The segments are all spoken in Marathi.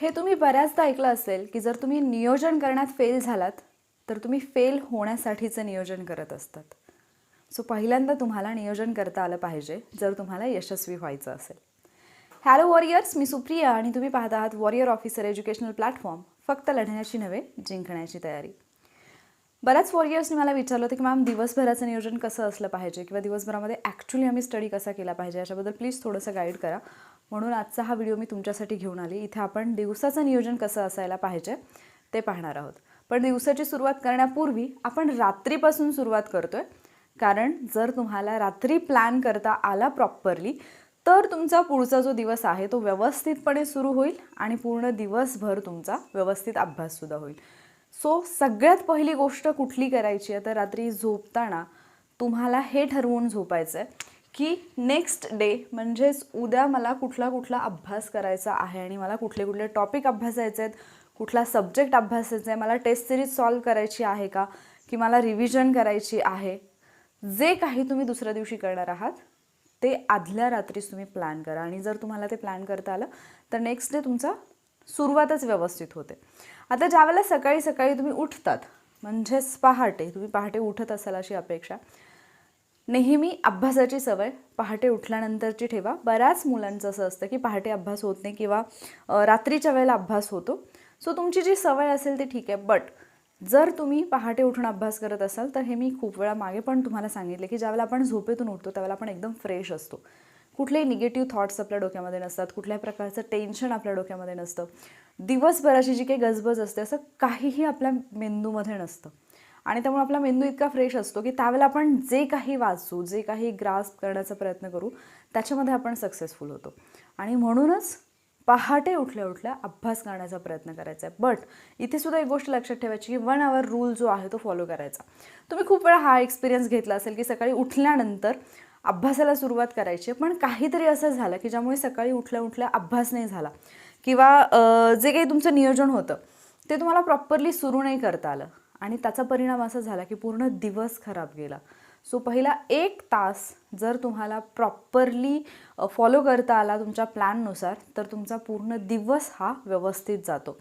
हे तुम्ही बऱ्याचदा ऐकलं असेल की जर तुम्ही नियोजन करण्यात फेल झालात तर तुम्ही फेल होण्यासाठीचं नियोजन करत असतात. सो पहिल्यांदा तुम्हाला नियोजन करता आलं पाहिजे जर तुम्हाला यशस्वी व्हायचं असेल. हॅलो वॉरियर्स मी सुप्रिया आणि तुम्ही पाहत आहात वॉरियर ऑफिसर एज्युकेशनल प्लॅटफॉर्म फक्त लढण्याची नव्हे जिंकण्याची तयारी. बऱ्याच वॉरियर्सनी मला विचारलं होतं की मॅम दिवसभराचं नियोजन कसं असलं पाहिजे? किंवा दिवसभरामध्ये ॲक्च्युली आम्ही स्टडी कसा केला पाहिजे? याच्याबद्दल प्लीज थोडंसं गाईड करा. म्हणून आजचा हा व्हिडिओ मी तुमच्यासाठी घेऊन आली. इथे आपण दिवसाचं नियोजन कसं असायला पाहिजे ते पाहणार आहोत. पण दिवसाची सुरुवात करण्यापूर्वी आपण रात्रीपासून सुरुवात करतोय. कारण जर तुम्हाला रात्री प्लॅन करता आला प्रॉपरली तर तुमचा पुढचा जो दिवस आहे तो व्यवस्थितपणे सुरू होईल आणि पूर्ण दिवसभर तुमचा व्यवस्थित अभ्याससुद्धा होईल. सो सगळ्यात पहिली गोष्ट कुठली करायची आहे? तर रात्री झोपताना तुम्हाला हे ठरवून झोपायचं आहे की नेक्स्ट डे म्हणजेच उद्या मला कुठला कुठला अभ्यास करायचा आहे आणि मला कुठले कुठले टॉपिक अभ्यासायचे आहेत कुठला सब्जेक्ट अभ्यासायचा आहे मला टेस्ट सिरीज सॉल्व करायची आहे का की मला रिव्हिजन करायची आहे जे काही तुम्ही दुसऱ्या दिवशी करणार आहात ते आदल्या रात्रीच तुम्ही प्लॅन करा. आणि जर तुम्हाला ते प्लॅन करता आलं तर नेक्स्ट डे तुमचा सुरुवातच व्यवस्थित होते. आता ज्यावेळेला सकाळी सकाळी तुम्ही उठतात म्हणजेच पहाटे तुम्ही पहाटे उठत असाल अशी अपेक्षा नेहमी अभ्यासाची सवय पहाटे उठल्यानंतरची ठेवा. बऱ्याच मुलांचं असं असतं की पहाटे अभ्यास होत नाही किंवा रात्रीच्या वेळेला अभ्यास होतो. सो तुमची जी सवय असेल ती ठीक आहे. बट जर तुम्ही पहाटे उठून अभ्यास करत असाल तर हे मी खूप वेळा मागे पण तुम्हाला सांगितले की ज्यावेळेला आपण झोपेतून उठतो त्यावेळेला आपण एकदम फ्रेश असतो. कुठलेही निगेटिव्ह थॉट्स आपल्या डोक्यामध्ये नसतात. कुठल्याही प्रकारचं टेन्शन आपल्या डोक्यामध्ये नसतं. दिवसभराची जी काही गजबज असते असं काहीही आपल्या मेंदूमध्ये नसतं. आणि त्यामुळे आपला मेंदू इतका फ्रेश असतो की त्यावेळेला आपण जे काही वाचू जे काही ग्रास्प करण्याचा प्रयत्न करू त्याच्यामध्ये आपण सक्सेसफुल होतो. आणि म्हणूनच पहाटे उठल्या उठल्या अभ्यास करण्याचा प्रयत्न करायचा आहे. बट इथे सुद्धा एक गोष्ट लक्षात ठेवायची की वन आवर रूल जो आहे तो फॉलो करायचा. तुम्ही खूप वेळा हा एक्सपिरियन्स घेतला असेल की सकाळी उठल्यानंतर अभ्यासाला सुरुवात करायची आहे, पण काहीतरी असं झालं की ज्यामुळे सकाळी उठल्या उठल्या अभ्यास नाही झाला. किंवा जे काही तुमचं नियोजन होतं ते तुम्हाला प्रॉपरली सुरू नाही करता आलं. आणि त्याचा परिणाम असा झाला की पूर्ण दिवस खराब गेला. सो पहिला एक तास जर तुम्हाला प्रॉपरली फॉलो करता आला तुमच्या प्लॅननुसार तर तुमचा पूर्ण दिवस हा व्यवस्थित जातो.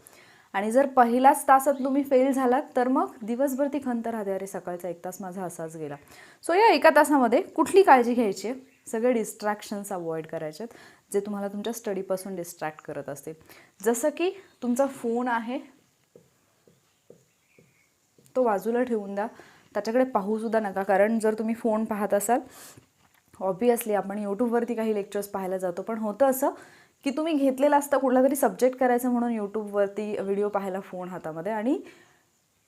आणि जर पहिल्याच तासात तुम्ही फेल झालात तर मग दिवसभर ती खंत राहते. अरे सकाळचा एक तास माझा असाच गेला. सो या एका तासामध्ये कुठली काळजी घ्यायची? आहे सगळे डिस्ट्रॅक्शन्स अवॉइड करायचे आहेत जे तुम्हाला तुमच्या स्टडीपासून डिस्ट्रॅक्ट करत असतील. जसं की तुमचा फोन आहे तो बाजूला ठेवून द्या. त्याच्याकडे पाहूसुद्धा नका कारण जर तुम्ही फोन पाहत असाल ऑब्वियसली आपण यूट्यूबवरती काही लेक्चर्स पाहायला जातो. पण होतं असं की तुम्ही घेतलेला असता कुठला तरी सब्जेक्ट करायचं म्हणून यूट्यूबवरती व्हिडिओ पाहायला फोन हातामध्ये आणि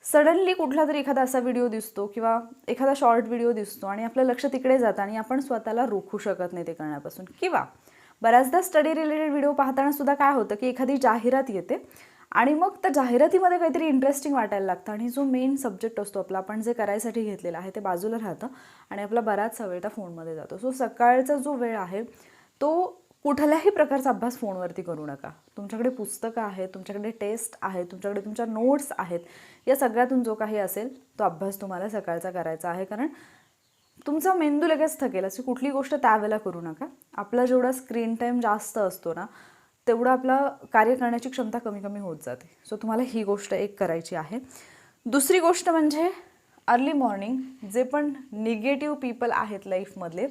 सडनली कुठला तरी एखादा असा व्हिडिओ दिसतो किंवा एखादा शॉर्ट व्हिडिओ दिसतो आणि आपलं लक्ष तिकडे जातं आणि आपण स्वतःला रोखू शकत नाही ते करण्यापासून. किंवा बऱ्याचदा स्टडी रिलेटेड व्हिडिओ पाहताना सुद्धा काय होतं की एखादी जाहिरात येते आणि मग त्या जाहिरातीमध्ये काहीतरी इंटरेस्टिंग वाटायला लागतं. आणि जो मेन सब्जेक्ट असतो आपला आपण जे करायसाठी घेतलेला आहे ते बाजूला राहतं आणि आपला बराचसा वेळ त्या फोनमध्ये जातो. सो सकाळचा जो वेळ आहे तो कुठल्याही प्रकारचा अभ्यास फोनवरती करू नका. तुमच्याकडे पुस्तकं आहेत तुमच्याकडे टेस्ट आहेत तुमच्याकडे तुमच्या नोट्स आहेत या सगळ्यातून जो काही असेल तो अभ्यास तुम्हाला सकाळचा करायचा आहे. कारण तुमचा मेंदू लगेच थकेल. अशी कुठली गोष्ट त्यावेळेला करू नका. आपला जेवढा स्क्रीन टाईम जास्त असतो ना तेवढं आपला कार्य करण्याची क्षमता कमी कमी होत जाते. सो तुम्हाला ही गोष्ट एक करायची आहे. दुसरी गोष्ट म्हणजे अर्ली मॉर्निंग जे पण निगेटिव्ह पीपल आहेत लाईफमधले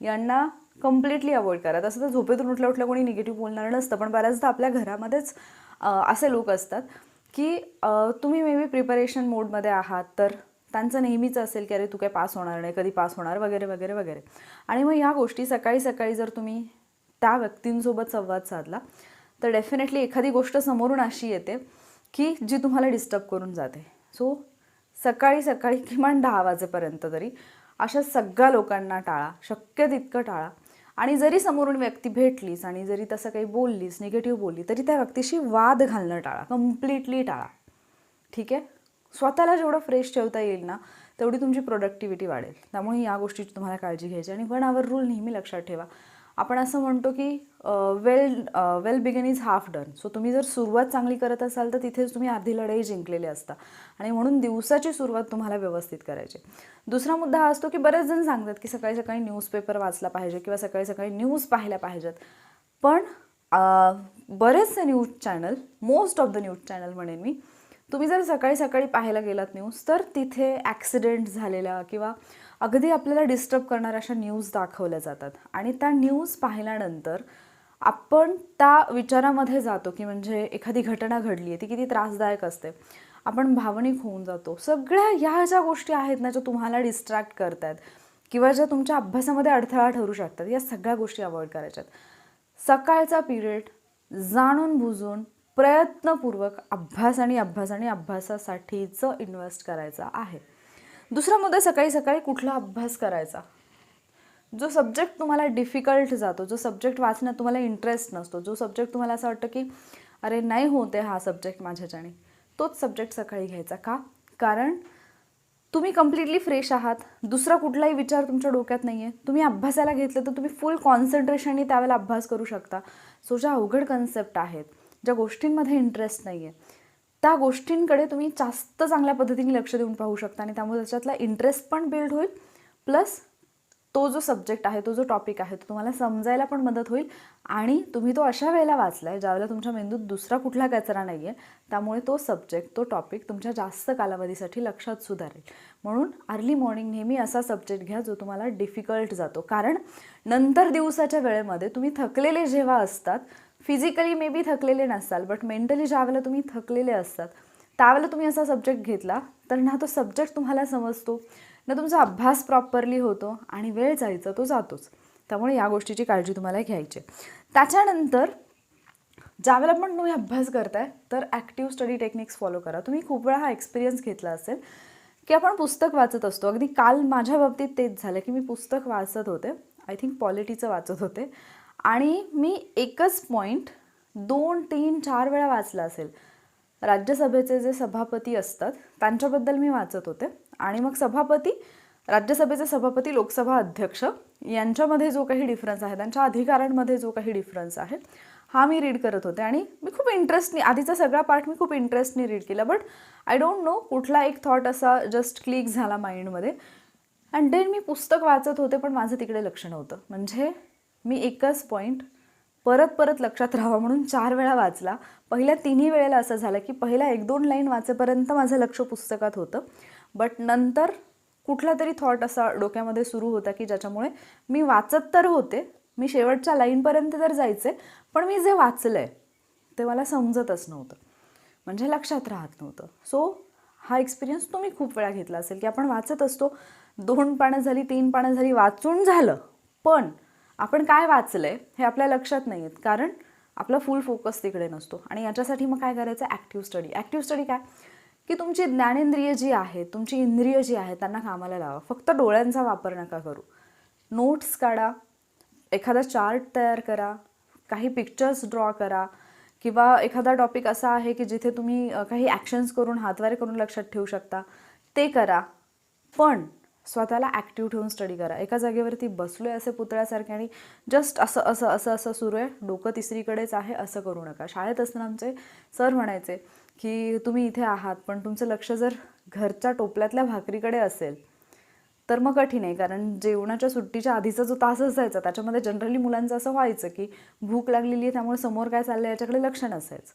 यांना कम्प्लिटली अवॉइड करा. तसं तर झोपेतून उठल्या उठल्या कोणी निगेटिव्ह बोलणार नसतं पण बऱ्याचदा आपल्या घरामध्येच असे लोक असतात की तुम्ही मे बी प्रिपरेशन मोडमध्ये आहात तर त्यांचं नेहमीच असेल की अरे तू काय पास होणार नाही कधी पास होणार वगैरे वगैरे वगैरे. आणि मग ह्या गोष्टी सकाळी सकाळी जर तुम्ही त्या व्यक्तींसोबत संवाद साधला. तर डेफिनेटली एखादी गोष्ट समोरून अशी येते की जी तुम्हाला डिस्टर्ब करून जाते. सो सकाळी सकाळी किमान दहा वाजेपर्यंत तरी अशा सगळ्या लोकांना टाळा शक्य तितकं टाळा. आणि जरी समोरून व्यक्ती भेटलीस आणि जरी तसं काही बोललीस निगेटिव्ह बोलली तरी त्या व्यक्तीशी वाद घालणं टाळा. कम्प्लिटली टाळा. ठीक आहे? स्वतःला जेवढं फ्रेश ठेवता येईल ना तेवढी तुमची प्रोडक्टिव्हिटी वाढेल. त्यामुळे या गोष्टीची तुम्हाला काळजी घ्यायची आणि वन आवर रूल नेहमी लक्षात ठेवा. आपण असं म्हणतो की well well begin is half done so तुम्ही जर सुरुवात चांगली करत असाल तर तिथेच तुम्ही अर्धी लढाई जिंकलेली असता. आणि म्हणून दिवसाची सुरुवात तुम्हाला व्यवस्थित करायची. दुसरा मुद्दा हा असतो की बरेच जण सांगतात की सकाळी सकाळी न्यूजपेपर वाचला पाहिजे किंवा सकाळी सकाळी न्यूज पाहिल्या पाहिजेत. पण बरेचसे news channel most of the news channel म्हणेन मी तुम्ही जर सकाळी सकाळी पाहायला गेलात न्यूज तर तिथे ॲक्सिडेंट झालेला किंवा अगदी आपल्याला डिस्टर्ब करणाऱ्या अशा न्यूज दाखवल्या जातात. आणि त्या न्यूज पाहिल्यानंतर आपण त्या विचारामध्ये जातो की म्हणजे एखादी घटना घडली आहे ती किती त्रासदायक असते. आपण भावनिक होऊन जातो. सगळ्या ह्या ज्या गोष्टी आहेत ना ज्या तुम्हाला डिस्ट्रॅक्ट करतात किंवा ज्या तुमच्या अभ्यासामध्ये अडथळा ठरू शकतात या सगळ्या गोष्टी अवॉइड करायच्यात. सकाळचा पिरियड जाणून बुजून प्रयत्नपूर्वक अभ्यास आणि अभ्यास आणि अभ्यासासाठीचं इन्व्हेस्ट करायचा आहे. दुसरा मुद्दा सकाळी सकाळी कुठला अभ्यास करायचा? जो सब्जेक्ट तुम्हाला डिफिकल्ट जातो जो सब्जेक्ट वाचण्यात तुम्हाला इंटरेस्ट नसतो जो सब्जेक्ट तुम्हाला असं वाटतं की अरे नाही होते हा सब्जेक्ट माझ्याच्याने. तोच सब्जेक्ट सकाळी घ्यायचा का? कारण तुम्ही कम्प्लिटली फ्रेश आहात. दुसरा कुठलाही विचार तुमच्या डोक्यात नाही आहे तुम्ही अभ्यासाला घेतलं तर तुम्ही फुल कॉन्सन्ट्रेशनने त्यावेळेला अभ्यास करू शकता. सो ज्या अवघड कन्सेप्ट आहेत ज्या गोष्टींमध्ये इंटरेस्ट नाही आहे त्या गोष्टींकडे तुम्ही जास्त चांगल्या पद्धतीने लक्ष देऊन पाहू शकता आणि त्यामुळे त्याच्यातला इंटरेस्ट पण बिल्ड होईल. प्लस तो जो सब्जेक्ट आहे तो जो टॉपिक आहे तो तुम्हाला समजायला पण मदत होईल आणि तुम्ही तो अशा वेळेला वाचला आहे ज्यावेळेला तुमच्या मेंदूत दुसरा कुठला कचरा नाही आहे त्यामुळे तो सब्जेक्ट तो टॉपिक तुमच्या जास्त कालावधीसाठी लक्षात सुधारेल. म्हणून अर्ली मॉर्निंग नेहमी असा सब्जेक्ट घ्या जो तुम्हाला डिफिकल्ट जातो. कारण नंतर दिवसाच्या वेळेमध्ये तुम्ही थकलेले जेव्हा असतात फिजिकली मे बी थकलेले नसाल बट मेंटली ज्यावेळेला तुम्ही थकलेले असतात त्यावेळेला तुम्ही असा सब्जेक्ट घेतला तर ना तो सब्जेक्ट तुम्हाला समजतो ना तुमचा अभ्यास प्रॉपरली होतो आणि वेळ जायचा तो जातोच. त्यामुळे या गोष्टीची काळजी तुम्हाला घ्यायची त्याच्यानंतर ज्यावेळेला पण तुम्ही अभ्यास करताय तर ॲक्टिव्ह स्टडी टेक्निक्स फॉलो करा. तुम्ही खूप वेळा हा एक्सपिरियन्स घेतला असेल की आपण पुस्तक वाचत असतो. अगदी काल माझ्या बाबतीत तेच झालं की मी पुस्तक वाचत होते. आय थिंक पॉलिटीचं वाचत होते. आणि मी एकच पॉईंट दोन तीन चार वेळा वाचला असेल. राज्यसभेचे जे सभापती असतात त्यांच्याबद्दल मी वाचत होते. आणि मग सभापती राज्यसभेचे सभापती लोकसभा अध्यक्ष यांच्यामध्ये जो काही डिफरन्स आहे त्यांच्या अधिकारांमध्ये जो काही डिफरन्स आहे हा मी रीड करत होते. आणि मी खूप इंटरेस्टनी आधीचा सगळा पार्ट मी खूप इंटरेस्टनी रीड केला. बट आय डोंट नो कुठला एक थॉट असा जस्ट क्लिक झाला माइंडमध्ये अँड देन मी पुस्तक वाचत होते पण माझं तिकडे लक्ष नव्हतं. म्हणजे मी एकच पॉईंट परत परत लक्षात राहावा म्हणून चार वेळा वाचला. पहिल्या तिन्ही वेळेला असं झालं की पहिल्या एक दोन लाईन वाचेपर्यंत माझं लक्ष पुस्तकात होतं. बट नंतर कुठला तरी थॉट असा डोक्यामध्ये सुरू होता की ज्याच्यामुळे मी वाचत तर होते मी शेवटच्या लाईनपर्यंत तर जायचे पण मी जे वाचलं आहे ते मला समजतच नव्हतं. म्हणजे लक्षात राहत नव्हतं. सो हा एक्सपिरियन्स तुम्ही खूप वेळा घेतला असेल की आपण वाचत असतो. दोन पानं झाली तीन पानं झाली वाचून झालं. पण आपण काय वाचलं आहे हे आपल्या लक्षात नाही आहेत कारण आपला फुल फोकस तिकडे नसतो. आणि याच्यासाठी मग काय करायचं? ॲक्टिव्ह स्टडी ॲक्टिव्ह स्टडी काय? की तुमची ज्ञानेंद्रिय जी आहे तुमची इंद्रिय जी आहे त्यांना कामाला लावा. फक्त डोळ्यांचा वापर नका करू. नोट्स काढा. एखादा चार्ट तयार करा. काही पिक्चर्स ड्रॉ करा. किंवा एखादा टॉपिक असा आहे की जिथे तुम्ही काही ॲक्शन्स करून हातवारे करून लक्षात ठेवू शकता. ते करा. पण स्वतःला ॲक्टिव्ह ठेवून स्टडी करा. एका जागेवरती बसलो आहे असे पुतळ्यासारखे आणि जस्ट असं असं असं असं सुरू आहे. डोकं तिसरीकडेच आहे असं करू नका. शाळेत असताना आमचे सर म्हणायचे की तुम्ही इथे आहात पण तुमचं लक्ष जर घरच्या टोपल्यातल्या भाकरीकडे असेल तर मग कठीण आहे. कारण जेवणाच्या सुट्टीच्या आधीचा जो तास असायचा त्याच्यामध्ये जनरली मुलांचं असं व्हायचं की भूक लागलेली आहे त्यामुळे समोर काय चाललं आहे याच्याकडे लक्ष नसायचं.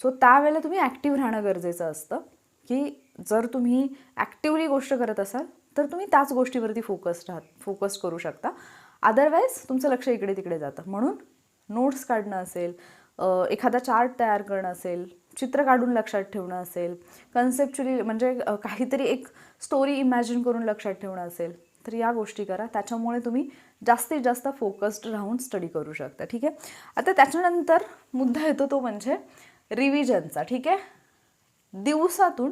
सो त्यावेळेला तुम्ही ॲक्टिव्ह राहणं गरजेचं असतं की जर तुम्ही ॲक्टिवली गोष्ट करत असाल तर तुम्ही त्याच गोष्टीवरती फोकस राहत फोकस करू शकता. अदरवाईज तुमचं लक्ष इकडे तिकडे जातं. म्हणून नोट्स काढणं असेल एखादा चार्ट तयार करणं असेल चित्र काढून लक्षात ठेवणं असेल कन्सेप्च्युअली म्हणजे काहीतरी एक स्टोरी इमॅजिन करून लक्षात ठेवणं असेल तर या गोष्टी करा. त्याच्यामुळे तुम्ही जास्तीत जास्त फोकस्ड राहून स्टडी करू शकता. ठीक आहे? आता त्याच्यानंतर मुद्दा येतो तो म्हणजे रिव्हिजनचा ठीक आहे? दिवसातून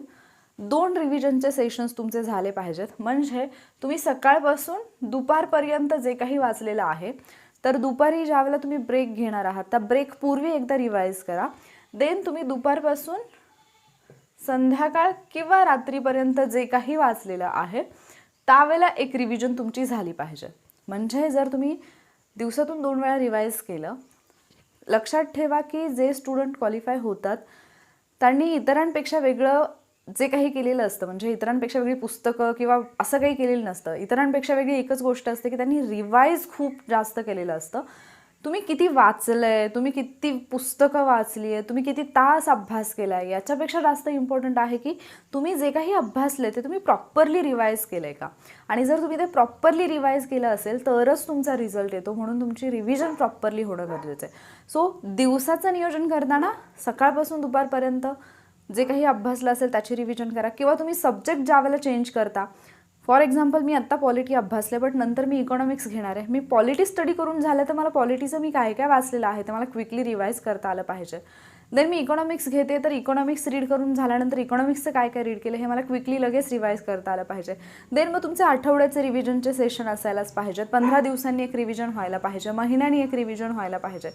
दोन रिव्हिजनचे सेशन्स तुमचे झाले पाहिजेत. म्हणजे तुम्ही सकाळपासून दुपारपर्यंत जे काही वाचलेलं आहे तर दुपारी ज्यावेळेला तुम्ही ब्रेक घेणार आहात त्या ब्रेक पूर्वी एकदा रिवाईज करा. देन तुम्ही दुपारपासून संध्याकाळ किंवा रात्रीपर्यंत जे काही वाचलेलं आहे त्यावेळेला एक रिव्हिजन तुमची झाली पाहिजे. म्हणजे जर तुम्ही दिवसातून दोन वेळा रिवाईज केलं लक्षात ठेवा की जे स्टुडंट क्वालिफाय होतात त्यांनी इतरांपेक्षा वेगळं जे काही केलेलं असतं म्हणजे इतरांपेक्षा वेगळी पुस्तकं किंवा असं काही केलेलं नसतं. इतरांपेक्षा वेगळी एकच गोष्ट असते की त्यांनी रिवाईज खूप जास्त केलेलं असतं. तुम्ही किती वाचलंय? तुम्ही किती पुस्तकं वाचली आहे तुम्ही किती तास अभ्यास केला आहे याच्यापेक्षा जास्त इम्पॉर्टंट आहे की तुम्ही जे काही अभ्यासले ते तुम्ही प्रॉपरली रिवाईज केलं आहे का? आणि जर तुम्ही ते प्रॉपरली रिवाईज केलं असेल तरच तुमचा रिझल्ट येतो. म्हणून तुमची रिव्हिजन प्रॉपरली होणं गरजेचं आहे. सो दिवसाचं नियोजन करताना सकाळपासून दुपारपर्यंत जे काही अभ्यासलं असेल त्याची रिव्हिजन करा. किंवा तुम्ही सब्जेक्ट ज्या वेळेला चेंज करता फॉर एक्झाम्पल मी आत्ता पॉलिटी अभ्यासले बट नंतर मी इकॉनॉमिक्स घेणार आहे. मी पॉलिटी स्टडी करून झालं तर मला पॉलिटीचं मी काय काय वाचलेलं आहे ते मला क्विकली रिवाईज करता आलं पाहिजे. देन मी इकॉनॉमिक्स घेते तर इकॉनॉमिक्स रीड करून झाल्यानंतर इकॉनॉमिक्सचं काय काय रीड केलं हे मला क्विकली लगेच रिवाईज करता आलं पाहिजे. देन मग तुमचे आठवड्याचे रिव्हिजनचे सेशन असायलाच पाहिजेत. पंधरा दिवसांनी एक रिव्हिजन व्हायला पाहिजे. महिन्यानी एक रिव्हिजन व्हायला पाहिजे.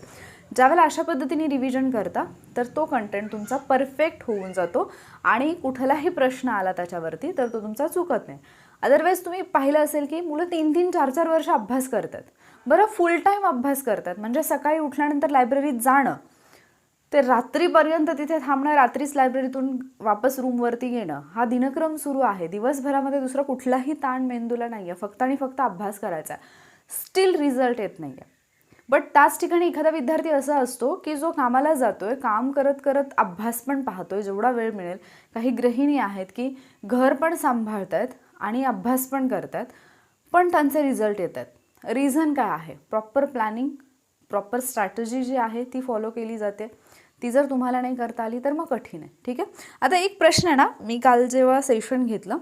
ज्यावेळेला अशा पद्धतीने रिव्हिजन करता तर तो कंटेंट तुमचा परफेक्ट होऊन जातो आणि कुठलाही प्रश्न आला त्याच्यावरती तर तो तुमचा चुकत नाही. अदरवाईज तुम्ही पाहिलं असेल की मुलं तीन तीन चार चार वर्ष अभ्यास करतात. बरं फुल टाईम अभ्यास करतात. म्हणजे सकाळी उठल्यानंतर लायब्ररीत जाणं. ते रात्रीपर्यंत तिथे थांबणं रात्रीच लायब्ररीतून वापस रूमवरती येणं हा दिनक्रम सुरू आहे. दिवसभरामध्ये दुसरा कुठलाही ताण मेंदूला नाही आहे फक्त आणि फक्त अभ्यास करायचा आहे. स्टील रिझल्ट येत नाही आहे बट त्याच ठिकाणी एखादा विद्यार्थी असा असतो की जो कामाला जातो आहे काम करत करत अभ्यास पण पाहतो आहे जेवढा वेळ मिळेल. काही गृहिणी आहेत की घर पण सांभाळत आहेत आणि अभ्यास पण करतात पण त्यांचे रिझल्ट येत आहेत. रिझन काय आहे? प्रॉपर प्लॅनिंग प्रॉपर स्ट्रॅटजी जी आहे ती फॉलो केली जाते. ती जर तुम्हाला नाही करता आली तर मग कठीण आहे. ठीक आहे? आता एक प्रश्न आहे ना मी काल जेव्हा सेशन घेतलं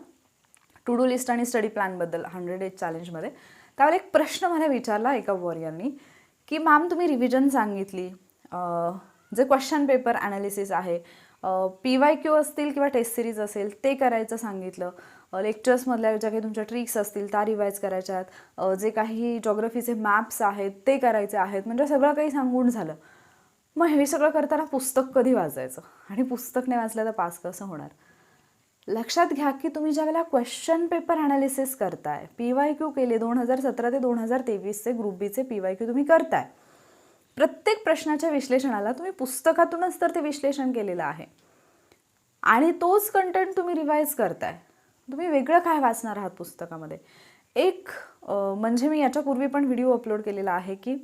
टू डू लिस्ट आणि स्टडी प्लॅनबद्दल हंड्रेड एज चॅलेंजमध्ये त्यावेळेला एक प्रश्न मला विचारला एका वॉरियरनी की मॅम तुम्ही रिव्हिजन सांगितली जे क्वेश्चन पेपर ॲनालिसिस आहे पी वाय क्यू असतील किंवा टेस्ट सिरीज असेल ते करायचं सांगितलं. लेक्चर्समधल्या ज्या काही तुमच्या ट्रिक्स असतील त्या रिवाईज करायच्या आहेत जे काही जॉग्रफीचे मॅप्स आहेत ते करायचे आहेत. म्हणजे सगळं काही सांगून झालं. मग हे सगळं करताना पुस्तक कधी वाचायचं? आणि पुस्तक नाही वाचलं तर पास कसं होणार? लक्षात घ्या की तुम्ही ज्यावेळेला क्वेश्चन पेपर ॲनालिसिस करताय पी वाय क्यू केले दोन हजार सतरा ते दोन हजार तेवीसचे ग्रुप बीचे पी वाय क्यू तुम्ही करताय. प्रत्येक प्रश्नाच्या विश्लेषणाला तुम्ही पुस्तकातूनच तर ते विश्लेषण केलेलं आहे. आणि तोच कंटेंट तुम्ही रिवाईज करताय. तुम्ही वेगळं काय वाचणार आहात पुस्तकामध्ये? एक म्हणजे मी याच्यापूर्वी पण व्हिडिओ अपलोड केलेला आहे की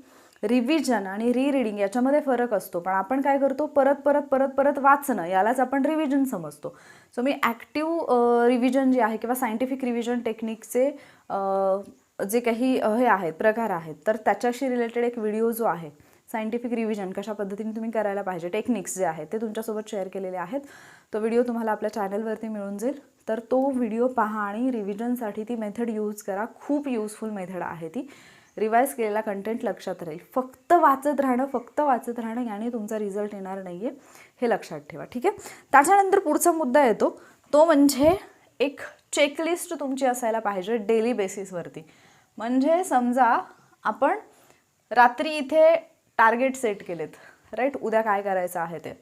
रिव्हिजन आणि रीरिडिंग याच्यामध्ये फरक असतो. पण आपण काय करतो? परत परत परत परत वाचणं यालाच आपण रिव्हिजन समजतो. सो मी ॲक्टिव रिव्हिजन जे आहे किंवा सायंटिफिक रिव्हिजन टेक्निकचे जे काही हे आहेत प्रकार आहेत तर त्याच्याशी रिलेटेड एक व्हिडिओ जो आहे सायंटिफिक रिव्हिजन कशा पद्धतीने तुम्ही करायला पाहिजे टेक्निक्स जे आहेत ते तुमच्यासोबत शेअर केलेले आहेत. तो व्हिडिओ तुम्हाला आपल्या चॅनलवरती मिळून जाईल. तर तो व्हिडिओ पहा आणि रिव्हिजनसाठी ती मेथड यूज करा. खूप यूजफुल मेथड आहे ती. रिवाईज केलेला कंटेंट लक्षात राहील. फक्त वाचत राहणं फक्त वाचत राहणं याने तुमचा रिझल्ट येणार नाही आहे हे लक्षात ठेवा ठीक आहे? त्याच्यानंतर पुढचा मुद्दा येतो. तो म्हणजे एक चेकलिस्ट तुमची असायला पाहिजे डेली बेसिसवरती म्हणजे समजा आपण रात्री इथे टार्गेट सेट केलेत राईट उद्या काय करायचं आहे ते.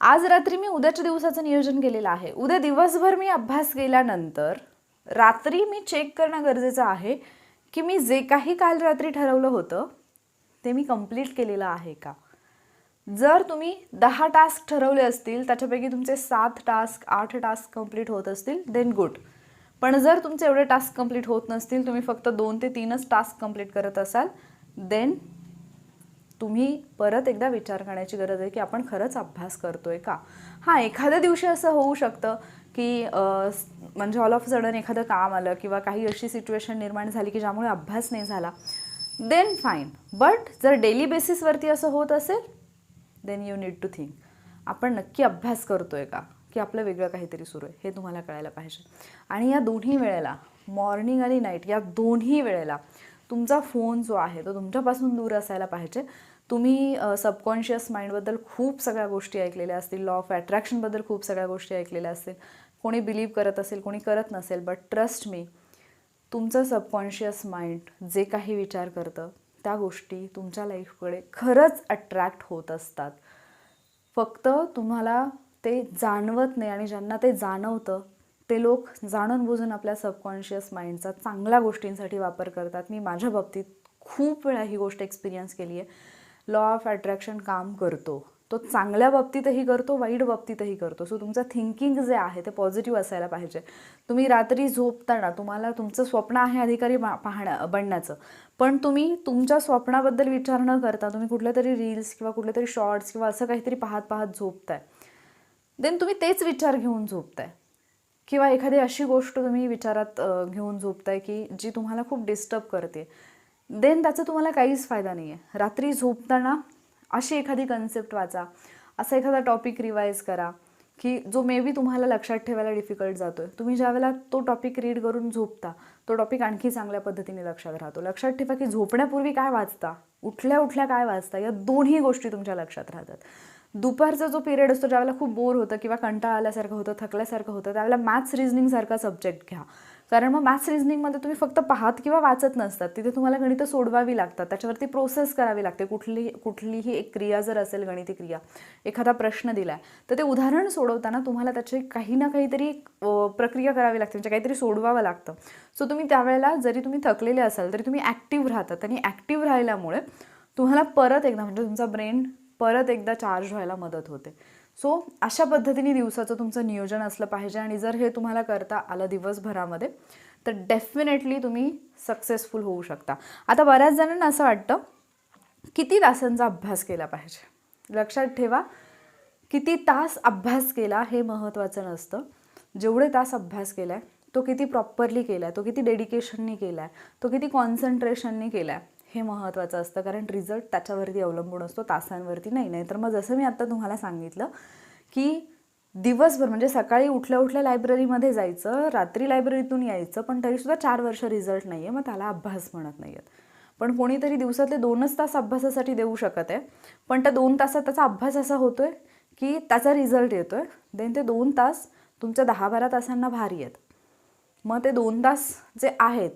आज रात्री मी उद्याच्या दिवसाचं नियोजन केलेलं आहे. उद्या दिवसभर मी अभ्यास केल्यानंतर रात्री मी चेक करणं गरजेचं आहे. की मी जे काही काल रात्री ठरवलं होतं ते मी कंप्लीट केलेलं आहे का? जर तुम्ही दहा टास्क ठरवले असतील त्याच्यापैकी तुमचे सात टास्क आठ टास्क कंप्लीट होत असतील देन गुड पण जर तुमचे एवढे टास्क कंप्लीट होत नसतील तुम्ही फक्त दोन ते तीनच टास्क कंप्लीट करत असाल देन तुम्ही परत एकदा विचार करण्याची गरज आहे की आपण खरंच अभ्यास करतो आहे का? हां एखाद्या दिवशी असं होऊ शकतं की म्हणजे ऑल ऑफ सडन एखादं काम आलं किंवा काही अशी सिच्युएशन निर्माण झाली की ज्यामुळे अभ्यास नाही झाला देन फाईन बट जर डेली बेसिसवरती असं होत असेल then you need to think आपण नक्की अभ्यास करतो आहे का? की आपलं वेगळं काहीतरी सुरू आहे हे तुम्हाला कळायला पाहिजे. आणि या दोन्ही वेळेला मॉर्निंग आणि नाईट या दोन्ही वेळेला तुमचा फोन जो आहे तो तुमच्यापासून दूर असायला पाहिजे. तुम्ही सबकॉन्शियस माइंडबद्दल खूप सगळ्या गोष्टी ऐकलेल्या असतील. लॉ ऑफ अट्रॅक्शनबद्दल खूप सगळ्या गोष्टी ऐकलेल्या असतील. कोणी बिलीव्ह करत असेल कोणी करत नसेल बट ट्रस्ट मी तुमचं सबकॉन्शियस माइंड जे काही विचार करतं त्या गोष्टी तुमच्या लाईफकडे खरंच अट्रॅक्ट होत असतात. फक्त तुम्हाला ते जाणवत नाही आणि ज्यांना ते जाणवतं ते लोक जाणून बुजून आपल्या सबकॉन्शियस माइंडचा चांगल्या गोष्टींसाठी वापर करतात. मी माझ्या बाबतीत खूप वेळा ही गोष्ट एक्सपिरियन्स केली आहे. लॉ ऑफ अट्रॅक्शन काम करतो. तो चांगल्या बाबतीतही करतो वाईट बाबतीतही करतो. सो तुमचं थिंकिंग जे आहे ते पॉझिटिव्ह असायला पाहिजे. तुम्ही रात्री झोपताना तुम्हाला तुमचं स्वप्न आहे अधिकारी बा- बनण्याचं. पण तुम्ही तुमच्या स्वप्नाबद्दल विचार न करता तुम्ही कुठल्या तरी रील्स किंवा कुठले तरी शॉर्ट्स किंवा असं काहीतरी पाहत पाहत झोपताय. देन तुम्ही तेच विचार घेऊन झोपताय. किंवा एखादी अशी गोष्ट तुम्ही विचारात घेऊन झोपताय की जी तुम्हाला खूप डिस्टर्ब करते. देन त्याचा तुम्हाला काहीच फायदा नाही आहे रात्री झोपताना अशी एखादी कन्सेप्ट वाचा. असा एखादा टॉपिक रिवाईज करा की जो मे बी तुम्हाला लक्षात ठेवायला डिफिकल्ट जातो आहे तुम्ही ज्यावेळेला तो टॉपिक रीड करून झोपता तो टॉपिक आणखी चांगल्या पद्धतीने लक्षात राहतो. लक्षात ठेवा की झोपण्यापूर्वी काय वाचता? उठल्या उठल्या काय वाचता? या दोन्ही गोष्टी तुमच्या लक्षात राहतात. दुपारचा जो पिरियड असतो ज्यावेळेला खूप बोर होतं किंवा कंटाळा आल्यासारखं होतं थकल्यासारखं होतं त्यावेळेला मॅथ्स रिझनिंगसारखा सब्जेक्ट घ्या. कारण मग मॅथ्स रिझनिंगमध्ये तुम्ही फक्त पाहत किंवा वाचत नसतात. तिथे तुम्हाला गणितं सोडवावी लागतात. त्याच्यावरती प्रोसेस करावी लागते. कुठली कुठलीही एक क्रिया जर असेल गणिती क्रिया एखादा प्रश्न दिला आहे तर ते उदाहरण सोडवताना तुम्हाला त्याची काही ना काहीतरी प्रक्रिया करावी लागते. म्हणजे काहीतरी सोडवावं लागतं. सो तुम्ही त्यावेळेला जरी तुम्ही थकलेले असाल तरी तुम्ही ॲक्टिव्ह राहतात. आणि ॲक्टिव्ह राहिल्यामुळे तुम्हाला परत एकदा म्हणजे तुमचा ब्रेन परत एकदा चार्ज व्हायला मदत होते. सो अशा पद्धतीने दिवसाचं तुमचं नियोजन असलं पाहिजे आणि जर हे तुम्हाला करता आलं दिवसभरामध्ये तर डेफिनेटली तुम्ही सक्सेसफुल होऊ शकता. आता बऱ्याच जणांना असं वाटतं किती तासांचा अभ्यास केला पाहिजे? लक्षात ठेवा किती तास अभ्यास केला हे महत्त्वाचं नसतं. जेवढे तास अभ्यास केला आहे तो किती प्रॉपरली केला आहे तो किती डेडिकेशननी केला आहे तो किती कॉन्सन्ट्रेशननी केला आहे हे महत्त्वाचं असतं. कारण रिझल्ट त्याच्यावरती अवलंबून असतो तासांवरती नाही. नाही तर मग जसं मी आत्ता तुम्हाला सांगितलं की दिवसभर म्हणजे सकाळी उठल्या उठल्या लायब्ररीमध्ये जायचं रात्री लायब्ररीतून यायचं पण तरीसुद्धा चार वर्ष रिझल्ट नाही आहे मग त्याला अभ्यास म्हणत नाही आहेत पण कोणीतरी दिवसातले दोनच तास अभ्यासासाठी देऊ शकत आहे. पण त्या दोन तासात त्याचा अभ्यास असा होतो आहे की त्याचा रिझल्ट येतो आहे देन ते दोन तास तुमच्या दहा बारा तासांना भारी आहेत. मग ते दोन तास जे आहेत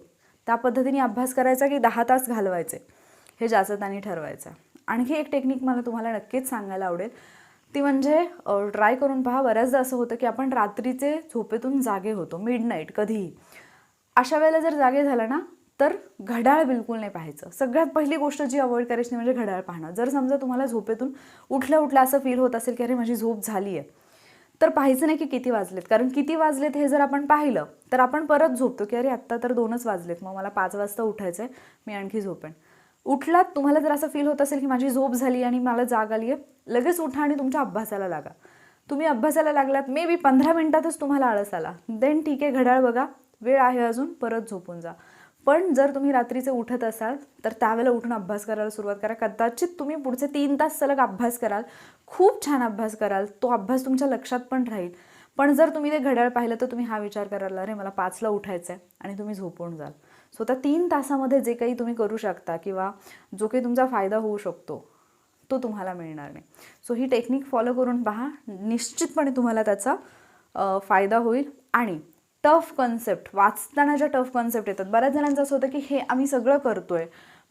त्या पद्धतीने अभ्यास करायचा की दहा तास घालवायचे हे जास्त त्यांनी ठरवायचं. आणखी एक टेक्निक मला तुम्हाला नक्कीच सांगायला आवडेल. ती म्हणजे ट्राय करून पहा बऱ्याचदा असं होतं की आपण रात्रीचे झोपेतून जागे होतो मिड नाईट कधीही. अशा वेळेला जर जागे झालं ना तर घड्याळ बिलकुल नाही पाहायचं. सगळ्यात पहिली गोष्ट जी अवॉइड करायची म्हणजे घड्याळ पाहणं. जर समजा तुम्हाला झोपेतून उठल्या उठल्या असं फील होत असेल की अरे माझी झोप झाली आहे तर पाहायचं नाही की किती वाजलेत. कारण किती वाजलेत हे जर आपण पाहिलं तर आपण परत झोपतो की अरे आत्ता तर दोनच वाजलेत मग मला पाच वाजता उठायचं आहे मी आणखी झोपेन. उठलात तुम्हाला जर असं फील होत असेल की माझी झोप झाली आणि मला जाग आली आहे लगेच उठा आणि तुमच्या अभ्यासाला लागा. तुम्ही अभ्यासाला लागलात मे बी पंधरा मिनिटातच तुम्हाला आळस आला. देन ठीक आहे घड्याळ बघा वेळ आहे अजून परत झोपून जा. पण जर तुम्ही रात्रीचे उठत असाल तर त्यावेळेला उठून अभ्यास करायला सुरुवात करा. कदाचित तुम्ही पुढचे तीन तास सलग अभ्यास कराल. खूप छान अभ्यास कराल. तो अभ्यास तुमच्या लक्षात पण राहील. पण जर तुम्ही ते घड्याळ पाहिलं तर तुम्ही हा विचार कराल अरे मला पाचला उठायचं आहे आणि तुम्ही झोपून जाल. सो त्या तीन तासामध्ये जे काही तुम्ही करू शकता किंवा जो काही तुमचा फायदा होऊ शकतो तो तुम्हाला मिळणार नाही. सो ही टेक्निक फॉलो करून पहा. निश्चितपणे तुम्हाला त्याचा फायदा होईल. आणि टफ कन्सेप्ट वाचताना ज्या टफ कन्सेप्ट येतात. बऱ्याच जणांचं असं होतं की हे आम्ही सगळं करतोय.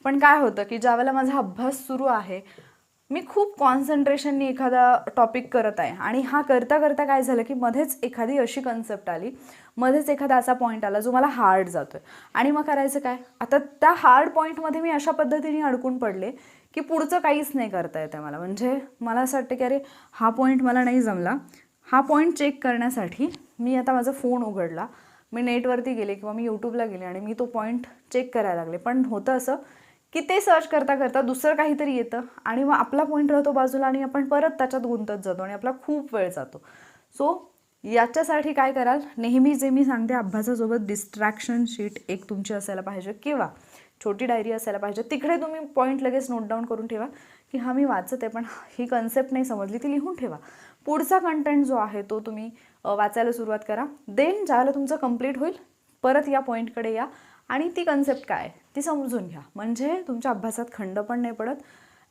पण काय होतं की ज्यावेळेला माझा अभ्यास सुरू आहे मी खूप कॉन्सन्ट्रेशननी एखादा टॉपिक करत आहे. आणि हा करता करता काय झालं की मध्येच एखादी अशी कन्सेप्ट आली मध्येच एखादा असा पॉईंट आला जो मला हार्ड जातोय. आणि मग करायचं काय? आता त्या हार्ड पॉईंटमध्ये मी अशा पद्धतीने अडकून पडले की पुढचं काहीच नाही करता येतं मला. म्हणजे मला असं वाटतं की अरे हा पॉईंट मला नाही जमला. हा पॉईंट चेक करण्यासाठी मी आता माझा फोन उघडला. मी नेटवरती गेले किंवा मी यूट्यूबला गेले आणि मी तो पॉईंट चेक करायला लागले. पण होतं असं की ते सर्च करता करता दुसरं काहीतरी येतं आणि मग आपला पॉईंट राहतो बाजूला आणि आपण परत त्याच्यात गुंतत जातो आणि आपला खूप वेळ जातो. सो याच्यासाठी काय कराल? नेहमी जे मी सांगते अभ्यासासोबत डिस्ट्रॅक्शन शीट एक तुमची असायला पाहिजे. किंवा छोटी डायरी असायला पाहिजे. तिकडे तुम्ही पॉईंट लगेच नोट डाऊन करून ठेवा. की हा मी वाचत आहे पण ही कन्सेप्ट नाही समजली ती लिहून ठेवा. पुढचा कंटेंट जो आहे तो तुम्ही वाचायला सुरुवात करा. देन ज्यावेळेला तुमचं कंप्लीट होईल परत या पॉईंटकडे या. आणि ती कन्सेप्ट काय ती समजून घ्या. म्हणजे तुमच्या अभ्यासात खंड पण नाही पडत.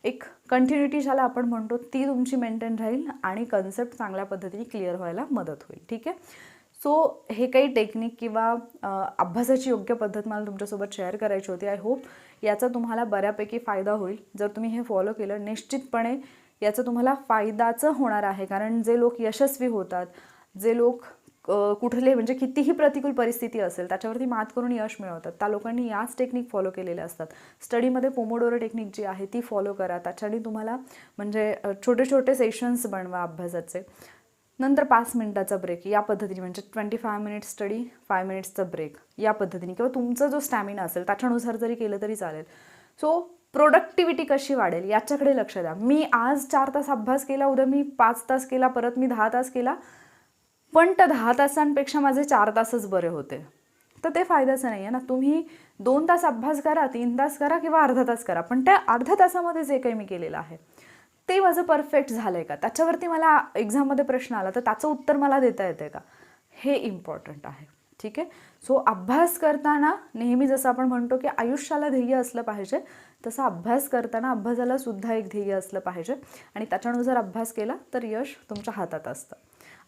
एक कंटिन्युटी ज्याला आपण म्हणतो ती तुमची मेंटेन राहील आणि कन्सेप्ट चांगल्या पद्धतीने क्लिअर व्हायला मदत होईल. ठीक आहे? सो हे काही टेक्निक किंवा अभ्यासाची योग्य पद्धत मला तुमच्यासोबत शेअर करायची होती आय होप याचा तुम्हाला बऱ्यापैकी फायदा होईल. जर तुम्ही हे फॉलो केलं निश्चितपणे याचा तुम्हाला फायदाचं होणार आहे. कारण जे लोक यशस्वी होतात जे लोक कुठले म्हणजे कितीही प्रतिकूल परिस्थिती असेल त्याच्यावरती मात करून यश मिळवतात. त्या लोकांनी याच टेक्निक फॉलो केलेल्या असतात. स्टडीमध्ये पोमोडोरो टेक्निक जी आहे ती फॉलो करा. त्याच्याने तुम्हाला म्हणजे छोटे छोटे सेशन्स बनवा अभ्यासाचे. नंतर पाच मिनिटाचा ब्रेक या पद्धतीने म्हणजे twenty five minute study five मिनिट्सचा break या पद्धतीने. किंवा तुमचा जो स्टॅमिना असेल त्याच्यानुसार जरी केलं तरी चालेल. सो प्रोडक्टिव्हिटी कशी वाढेल याच्याकडे लक्ष द्या. मी आज चार तास अभ्यास केला उद्या मी पाच तास केला परत मी दहा तास केला. पण त्या दहा तासांपेक्षा माझे चार तासच बरे होते. तर ते फायद्याचं नाही आहे ना. तुम्ही दोन तास अभ्यास करा तीन तास करा किंवा अर्धा तास करा. पण त्या अर्ध्या तासामध्ये जे काही मी केलेलं आहे. ते माझं परफेक्ट झालं आहे का? त्याच्यावरती मला एक्झाममध्ये प्रश्न आला तर त्याचं उत्तर मला देता येते का? हे इम्पॉर्टंट आहे. ठीक आहे? सो अभ्यास करताना नेहमी जसं आपण म्हणतो की आयुष्याला ध्येय असलं पाहिजे तसं अभ्यास करताना अभ्यासाला सुद्धा एक ध्येय असलं पाहिजे. आणि त्याच्यानुसार अभ्यास केला तर यश तुमच्या हातात असतं.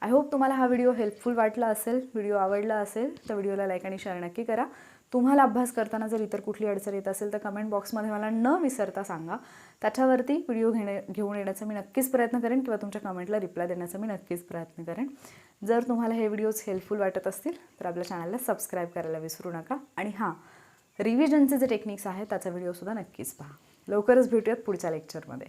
आय होप तुम्हाला हा व्हिडिओ हेल्पफुल वाटला असेल व्हिडिओ आवडला असेल तर व्हिडिओला लाईक आणि शेअर नक्की करा. तुम्हाला अभ्यास करताना जर इतर कुठली अडचण येत असेल तर कमेंट बॉक्समध्ये मला न विसरता सांगा. त्याच्यावरती व्हिडिओ घेणे घेऊन येण्याचा मी नक्कीच प्रयत्न करेन किंवा तुमच्या कमेंटला रिप्लाय देण्याचा मी नक्कीच प्रयत्न करेन. जर तुम्हाला हे व्हिडिओज हेल्पफुल वाटत असतील तर आपल्या चॅनलला सबस्क्राईब करायला विसरू नका. आणि हां रिव्हिजनचे जे टेक्निक्स आहेत त्याचा व्हिडिओसुद्धा नक्कीच पहा. लवकरच भेटूयात पुढच्या लेक्चरमध्ये